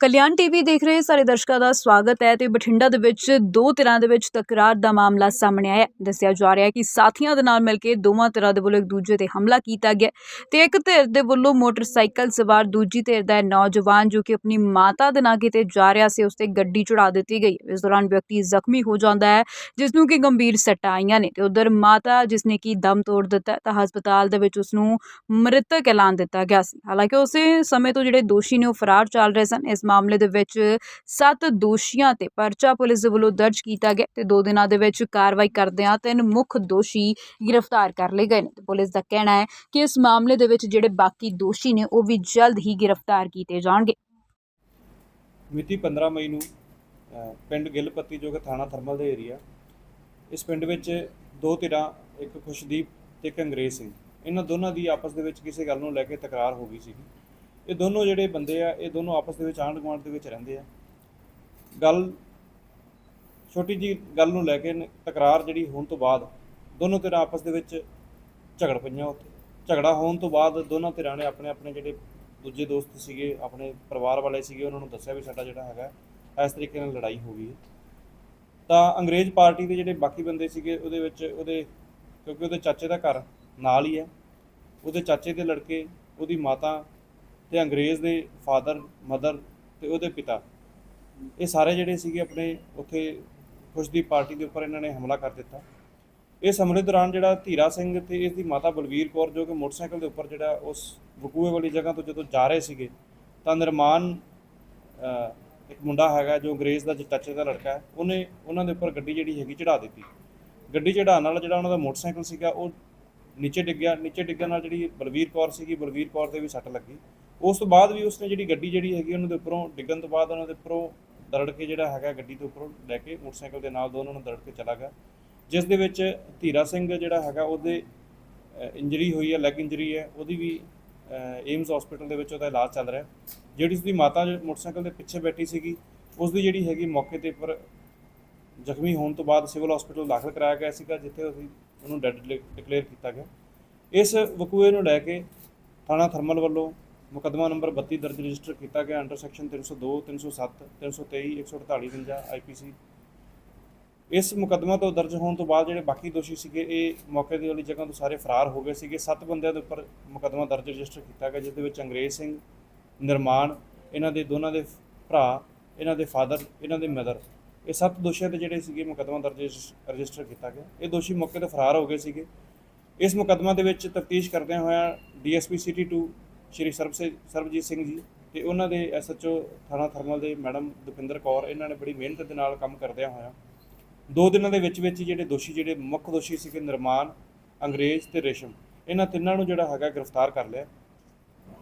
ਕਲਿਆਣ TV ਦੇਖ ਰਹੇ ਸਾਰੇ ਦਰਸ਼ਕਾਂ ਦਾ ਸਵਾਗਤ ਹੈ ਤੇ ਬਠਿੰਡਾ ਦੇ ਵਿੱਚ ਦੋ ਧਿਰਾਂ ਦੇ ਵਿੱਚ ਤਕਰਾਰ ਦਾ ਮਾਮਲਾ ਸਾਹਮਣੇ ਆਇਆ ਦੱਸਿਆ ਜਾ ਰਿਹਾ ਹੈ ਕਿ ਸਾਥੀਆਂ ਦੇ ਨਾਲ ਮਿਲ ਕੇ ਦੋਵਾਂ ਧਿਰਾਂ ਦੇ ਵੱਲੋਂ ਇੱਕ ਦੂਜੇ ਤੇ ਹਮਲਾ ਕੀਤਾ ਗਿਆ ਹੈ ਤੇ ਇੱਕ ਧਿਰ ਦੇ ਵੱਲੋਂ ਮੋਟਰਸਾਈਕਲ ਸਵਾਰ ਦੂਜੀ ਧਿਰ ਦਾ ਨੌਜਵਾਨ ਜੋ ਕਿ ਆਪਣੀ ਮਾਤਾ ਦੇ ਨਾਲ ਕਿਤੇ ਜਾ ਰਿਹਾ ਸੀ, ਉਸ ਤੇ ਗੱਡੀ ਚੜਾ ਦਿੱਤੀ ਗਈ। ਇਸ ਦੌਰਾਨ ਵਿਅਕਤੀ ਜ਼ਖਮੀ ਹੋ ਜਾਂਦਾ ਹੈ ਜਿਸ ਨੂੰ ਕਿ ਗੰਭੀਰ ਸੱਟਾਂ ਆਈਆਂ ਨੇ ਤੇ ਉਧਰ ਮਾਤਾ ਜਿਸ ਨੇ ਕਿ ਦਮ ਤੋੜ ਦਿੱਤਾ ਤਾਂ ਹਸਪਤਾਲ ਦੇ ਵਿੱਚ ਉਸ ਨੂੰ ਮ੍ਰਿਤਕ ਐਲਾਨ ਦਿੱਤਾ ਗਿਆ ਸੀ। ਹਾਲਾਂਕਿ ਉਸੇ ਸਮੇਂ ਤੋਂ ਜਿਹੜੇ ਦੋਸ਼ੀ ਨੇ ਉਹ ਫਰਾਰ ਚੱਲ ਰਹੇ ਸਨ, ਇਸ ਮਾਮਲੇ ਦੇ ਵਿੱਚ ਸੱਤ ਦੋਸ਼ੀਆਂ ਤੇ ਪਰਚਾ ਪੁਲਿਸ ਦੇ ਵੱਲੋਂ ਦਰਜ ਕੀਤਾ ਗਿਆ ਤੇ ਦੋ ਦਿਨਾਂ ਦੇ ਵਿੱਚ ਕਾਰਵਾਈ ਕਰਦਿਆਂ ਤਿੰਨ ਮੁੱਖ ਦੋਸ਼ੀ ਗ੍ਰਿਫਤਾਰ ਕਰ ਲਏ ਗਏ ਨੇ ਤੇ ਪੁਲਿਸ ਦਾ ਕਹਿਣਾ ਹੈ ਕਿ ਇਸ ਮਾਮਲੇ ਦੇ ਵਿੱਚ ਜਿਹੜੇ ਬਾਕੀ ਦੋਸ਼ੀ ਨੇ ਉਹ ਵੀ ਜਲਦ ਹੀ ਗ੍ਰਿਫਤਾਰ ਕੀਤੇ ਜਾਣਗੇ। ਮਿਤੀ 15 ਮਈ ਨੂੰ ਪਿੰਡ ਗਿੱਲਪੱਤੀ ਜੋ ਕਿ ਥਾਣਾ ਥਰਮਲ ਦੇ ਏਰੀਆ, ਇਸ ਪਿੰਡ ਵਿੱਚ ਦੋ ਧਿਰਾਂ, ਇੱਕ ਖੁਸ਼ਦੀਪ ਤੇ ਇੱਕ ਸਿੰਘ। ਇਹਨਾਂ ਦੋਨਾਂ ਦੀ ਆਪਸ ਦੇ ਵਿੱਚ ਕਿਸੇ ਗੱਲ ਨੂੰ ਲੈ ਕੇ ਤਕਰਾਰ ਹੋ ਗਈ ਸੀ ਇਹ ਦੋਨੋਂ ਜਿਹੜੇ ਬੰਦੇ ਆ, ਇਹ ਦੋਨੋਂ ਆਪਸ ਦੇ ਵਿੱਚ ਆਂਢ ਗੁਆਂਢ ਦੇ ਵਿੱਚ ਰਹਿੰਦੇ ਆ। ਗੱਲ ਛੋਟੀ ਜੀ ਗੱਲ ਨੂੰ ਲੈ ਕੇ ਤਕਰਾਰ ਜਿਹੜੀ ਹੋਣ ਤੋਂ ਬਾਅਦ ਦੋਨੋਂ ਧਿਰਾਂ ਆਪਸ ਦੇ ਵਿੱਚ ਝਗੜ ਪਈਆਂ ਉੱਥੇ। ਝਗੜਾ ਹੋਣ ਤੋਂ ਬਾਅਦ ਦੋਨਾਂ ਧਿਰਾਂ ਨੇ ਆਪਣੇ ਆਪਣੇ ਜਿਹੜੇ ਦੂਜੇ ਦੋਸਤ ਸੀਗੇ, ਆਪਣੇ ਪਰਿਵਾਰ ਵਾਲੇ ਸੀਗੇ, ਉਹਨਾਂ ਨੂੰ ਦੱਸਿਆ ਵੀ ਸਾਡਾ ਜਿਹੜਾ ਹੈਗਾ, ਇਸ ਤਰੀਕੇ ਨਾਲ ਲੜਾਈ ਹੋ ਗਈ ਹੈ। ਤਾਂ ਅੰਗਰੇਜ਼ ਪਾਰਟੀ ਦੇ ਜਿਹੜੇ ਬਾਕੀ ਬੰਦੇ ਸੀਗੇ, ਉਹਦੇ ਵਿੱਚ ਉਹਦੇ, ਕਿਉਂਕਿ ਉਹਦੇ ਚਾਚੇ ਦਾ ਘਰ ਨਾਲ ਹੀ ਹੈ, ਉਹਦੇ ਚਾਚੇ ਦੇ ਲੜਕੇ, ਉਹਦੀ ਮਾਤਾ ਤੇ ਅੰਗਰੇਜ਼ ਦੇ ਫਾਦਰ ਮਦਰ ਤੇ ਉਹਦੇ ਪਿਤਾ। ਇਹ ਸਾਰੇ ਜਿਹੜੇ ਸੀਗੇ ਆਪਣੇ ਉੱਥੇ ਖੁਸ਼ਦੀਪ ਪਾਰਟੀ ਦੇ ਉੱਪਰ ਇਹਨਾਂ ਨੇ ਹਮਲਾ ਕਰ ਦਿੱਤਾ। ਇਸ ਹਮਲੇ ਦੌਰਾਨ ਜਿਹੜਾ ਧੀਰਾ ਸਿੰਘ ਤੇ ਇਸ ਦੀ ਮਾਤਾ ਬਲਵੀਰ ਕੌਰ ਜੋ ਕਿ ਮੋਟਰਸਾਈਕਲ ਦੇ ਉੱਪਰ ਜਿਹੜਾ ਉਸ ਵਕੂਏ ਵਾਲੀ ਜਗ੍ਹਾ ਤੋਂ ਜਦੋਂ ਜਾ ਰਹੇ ਸੀਗੇ, ਤਾਂ ਨਿਰਮਾਨ ਇੱਕ ਮੁੰਡਾ ਹੈਗਾ ਜੋ ਅੰਗਰੇਜ਼ ਦਾ ਚਾਚੇ ਦਾ ਲੜਕਾ ਹੈ, ਉਹਨੇ ਉਹਨਾਂ ਦੇ ਉੱਪਰ ਗੱਡੀ ਜਿਹੜੀ ਹੈਗੀ ਚੜਾ ਦਿੱਤੀ। ਗੱਡੀ ਚੜਾਉਣ ਨਾਲ ਜਿਹੜਾ ਉਹਨਾਂ ਦਾ ਮੋਟਰਸਾਈਕਲ ਸੀਗਾ, ਉਹ ਨੀਚੇ ਡਿੱਗਿਆ ਨੀਚੇ ਡਿੱਗਣ ਨਾਲ ਜਿਹੜੀ ਬਲਵੀਰ ਕੌਰ ਸੀਗੀ, ਬਲਵੀਰ ਕੌਰ ਦੇ ਵੀ ਸੱਟ ਲੱਗੀ। ਉਸ ਤੋਂ ਬਾਅਦ ਵੀ ਉਸਨੇ ਜਿਹੜੀ ਗੱਡੀ ਜਿਹੜੀ ਹੈਗੀ ਉਹਨਾਂ ਦੇ ਉੱਪਰੋਂ ਡਿੱਗਣ ਤੋਂ ਬਾਅਦ ਉਹਨਾਂ ਦੇ ਉੱਪਰੋਂ ਦਰੜ ਕੇ ਜਿਹੜਾ ਹੈਗਾ ਗੱਡੀ ਦੇ ਉੱਪਰੋਂ ਲੈ ਕੇ ਮੋਟਰਸਾਈਕਲ ਦੇ ਨਾਲ ਦੋਨਾਂ ਨੂੰ ਦਰੜ ਕੇ ਚਲਾ ਗਿਆ। ਜਿਸ ਦੇ ਵਿੱਚ ਧੀਰਾ ਸਿੰਘ ਜਿਹੜਾ ਹੈਗਾ, ਉਹਦੇ ਇੰਜਰੀ ਹੋਈ ਹੈ ਲੈਗ ਇੰਜਰੀ ਹੈ, ਉਹਦੀ ਵੀ ਏਮਸ ਹਸਪੀਟਲ ਦੇ ਵਿੱਚ ਉਹਦਾ ਇਲਾਜ ਚੱਲ ਰਿਹਾ। ਜਿਹੜੀ ਉਸਦੀ ਮਾਤਾ ਮੋਟਰਸਾਈਕਲ ਦੇ ਪਿੱਛੇ ਬੈਠੀ ਸੀਗੀ ਉਸ ਦੀ ਜਿਹੜੀ ਹੈਗੀ ਮੌਕੇ ਤੇ ਉੱਪਰ ਜ਼ਖਮੀ ਹੋਣ ਤੋਂ ਬਾਅਦ ਸਿਵਲ ਹਸਪੀਟਲ ਦਾਖਲ ਕਰਾਇਆ ਗਿਆ ਸੀਗਾ, ਜਿੱਥੇ ਉਹਦੀ ਉਹਨੂੰ ਡੈਡ ਡਿਕਲੇਅਰ ਕੀਤਾ ਗਿਆ। ਇਸ ਵਕੂਏ ਨੂੰ ਲੈ ਕੇ ਥਾਣਾ ਥਰਮਲ ਵੱਲੋਂ ਮੁਕੱਦਮਾ ਨੰਬਰ 32 ਦਰਜ ਰਜਿਸਟਰ ਕੀਤਾ ਗਿਆ ਅੰਡਰ ਸੈਕਸ਼ਨ 302 307 323 148 ਆਈਪੀਸੀ ਇਸ ਮੁਕੱਦਮਾ ਤੋਂ ਦਰਜ ਹੋਣ ਤੋਂ ਬਾਅਦ ਜਿਹੜੇ ਬਾਕੀ ਦੋਸ਼ੀ ਸੀਗੇ, ਇਹ ਮੌਕੇ ਦੀ ਵਾਲੀ ਜਗ੍ਹਾ ਤੋਂ ਸਾਰੇ ਫਰਾਰ ਹੋ ਗਏ ਸੀਗੇ। ਸੱਤ ਬੰਦਿਆਂ ਦੇ ਉੱਪਰ ਮੁਕੱਦਮਾ ਦਰਜ ਰਜਿਸਟਰ ਕੀਤਾ ਗਿਆ ਜਿਸ ਦੇ ਵਿੱਚ ਅੰਗਰੇਜ਼ ਸਿੰਘ, ਨਿਰਮਾਣ, ਇਹਨਾਂ ਦੇ ਦੋਨਾਂ ਦੇ ਭਰਾ, ਇਹਨਾਂ ਦੇ ਫਾਦਰ, ਇਹਨਾਂ ਦੇ ਮਦਰ। ਇਹ ਸੱਤ ਦੋਸ਼ੀਆਂ ਤੇ ਜਿਹੜੇ ਸੀਗੇ, ਮੁਕੱਦਮਾ ਦਰਜ ਰਜਿਸ- ਰਜਿਸਟਰ ਕੀਤਾ ਗਿਆ। ਇਹ ਦੋਸ਼ੀ ਮੌਕੇ ਤੇ ਫਰਾਰ ਹੋ ਗਏ ਸੀਗੇ। ਇਸ ਮੁਕੱਦਮਾ ਦੇ ਵਿੱਚ ਤਫਤੀਸ਼ ਕਰਦਿਆਂ ਹੋਇਆਂ ਡੀਐਸਪੀ ਸਿਟੀ 2 ਸ਼੍ਰੀ ਸਰਬ ਸਰਬਜੀਤ ਸਿੰਘ ਜੀ ਤੇ ਉਹਨਾਂ ਦੇ ਐਸਐਚਓ ਥਾਣਾ ਥਰਮਲ ਦੇ ਮੈਡਮ ਦੁਪਿੰਦਰ ਕੌਰ, ਇਹਨਾਂ ਨੇ ਬੜੀ ਮਿਹਨਤ ਦੇ ਨਾਲ ਕੰਮ ਕਰਦਿਆਂ ਹੋਇਆ ਦੋ ਦਿਨਾਂ ਦੇ ਵਿੱਚ ਵਿੱਚ ਜਿਹੜੇ ਦੋਸ਼ੀ, ਜਿਹੜੇ ਮੁੱਖ ਦੋਸ਼ੀ ਸੀਗੇ ਨਿਰਮਾਨ, ਅੰਗਰੇਜ਼ ਤੇ ਰੇਸ਼ਮ, ਇਹਨਾਂ ਤਿੰਨਾਂ ਨੂੰ ਜਿਹੜਾ ਹੈਗਾ ਗ੍ਰਿਫਤਾਰ ਕਰ ਲਿਆ।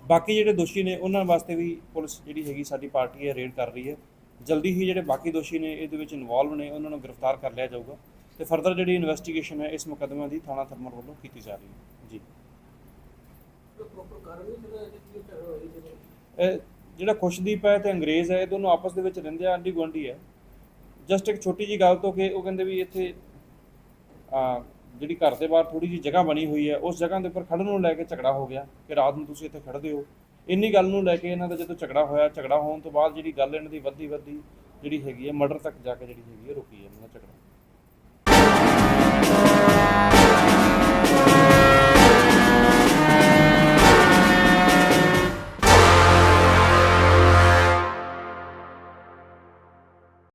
ਬਾਕੀ ਜਿਹੜੇ ਦੋਸ਼ੀ ਨੇ, ਉਹਨਾਂ ਵਾਸਤੇ ਵੀ ਪੁਲਿਸ ਜਿਹੜੀ ਹੈਗੀ ਸਾਡੀ ਪਾਰਟੀ ਹੈ ਰੇਡ ਕਰ ਰਹੀ ਹੈ। ਜਲਦੀ ਹੀ ਜਿਹੜੇ ਬਾਕੀ ਦੋਸ਼ੀ ਨੇ, ਇਹਦੇ ਵਿੱਚ ਇਨਵੋਲਵ ਨੇ, ਉਹਨਾਂ ਨੂੰ ਗ੍ਰਿਫਤਾਰ ਕਰ ਲਿਆ ਜਾਊਗਾ ਤੇ ਫਰਦਰ ਜਿਹੜੀ ਇਨਵੈਸਟੀਗੇਸ਼ਨ ਹੈ, ਇਸ ਮੁਕੱਦਮੇ ਦੀ ਥਾਣਾ ਥਰਮਲ ਵੱਲੋਂ ਕੀਤੀ ਜਾ ਰਹੀ ਹੈ। ਜੀ। ਇਹ ਜਿਹੜਾ ਖੁਸ਼ਦੀਪ ਹੈ ਤੇ ਅੰਗਰੇਜ਼ ਹੈ, ਇਹ ਦੋਨੋਂ ਆਪਸ ਦੇ ਵਿੱਚ ਰਹਿੰਦੇ ਆ, ਆਂਢੀ ਗੁਆਂਢੀ ਹੈ। ਜਸਟ ਇੱਕ ਛੋਟੀ ਜੀ ਗੱਲ ਤੋਂ ਕਿ ਉਹ ਕਹਿੰਦੇ ਵੀ ਇੱਥੇ, ਆ, ਜਿਹੜੀ ਘਰ ਦੇ ਬਾਹਰ ਥੋੜੀ ਜੀ ਜਗ੍ਹਾ ਬਣੀ ਹੋਈ ਹੈ, ਉਸ ਜਗ੍ਹਾ ਦੇ ਉੱਪਰ ਖੜਨ ਨੂੰ ਲੈ ਕੇ ਝਗੜਾ ਹੋ ਗਿਆ ਕਿ ਰਾਤ ਨੂੰ ਤੁਸੀਂ ਇੱਥੇ ਖੜਦੇ ਹੋ। ਇੰਨੀ ਗੱਲ ਨੂੰ ਲੈ ਕੇ ਇਹਨਾਂ ਦਾ ਜਦੋਂ ਝਗੜਾ ਹੋਇਆ, ਝਗੜਾ ਹੋਣ ਤੋਂ ਬਾਅਦ ਜਿਹੜੀ ਗੱਲ ਇਹਨਾਂ ਦੀ ਵੱਧਦੀ ਵੱਧਦੀ ਜਿਹੜੀ ਹੈਗੀ ਹੈ, ਮਰਡਰ ਤੱਕ ਜਾ ਕੇ ਜਿਹੜੀ ਹੈਗੀ ਹੈ, ਰੁਕੀ ਹੈ ਇਹਨਾਂ ਦਾ ਝਗੜਾ।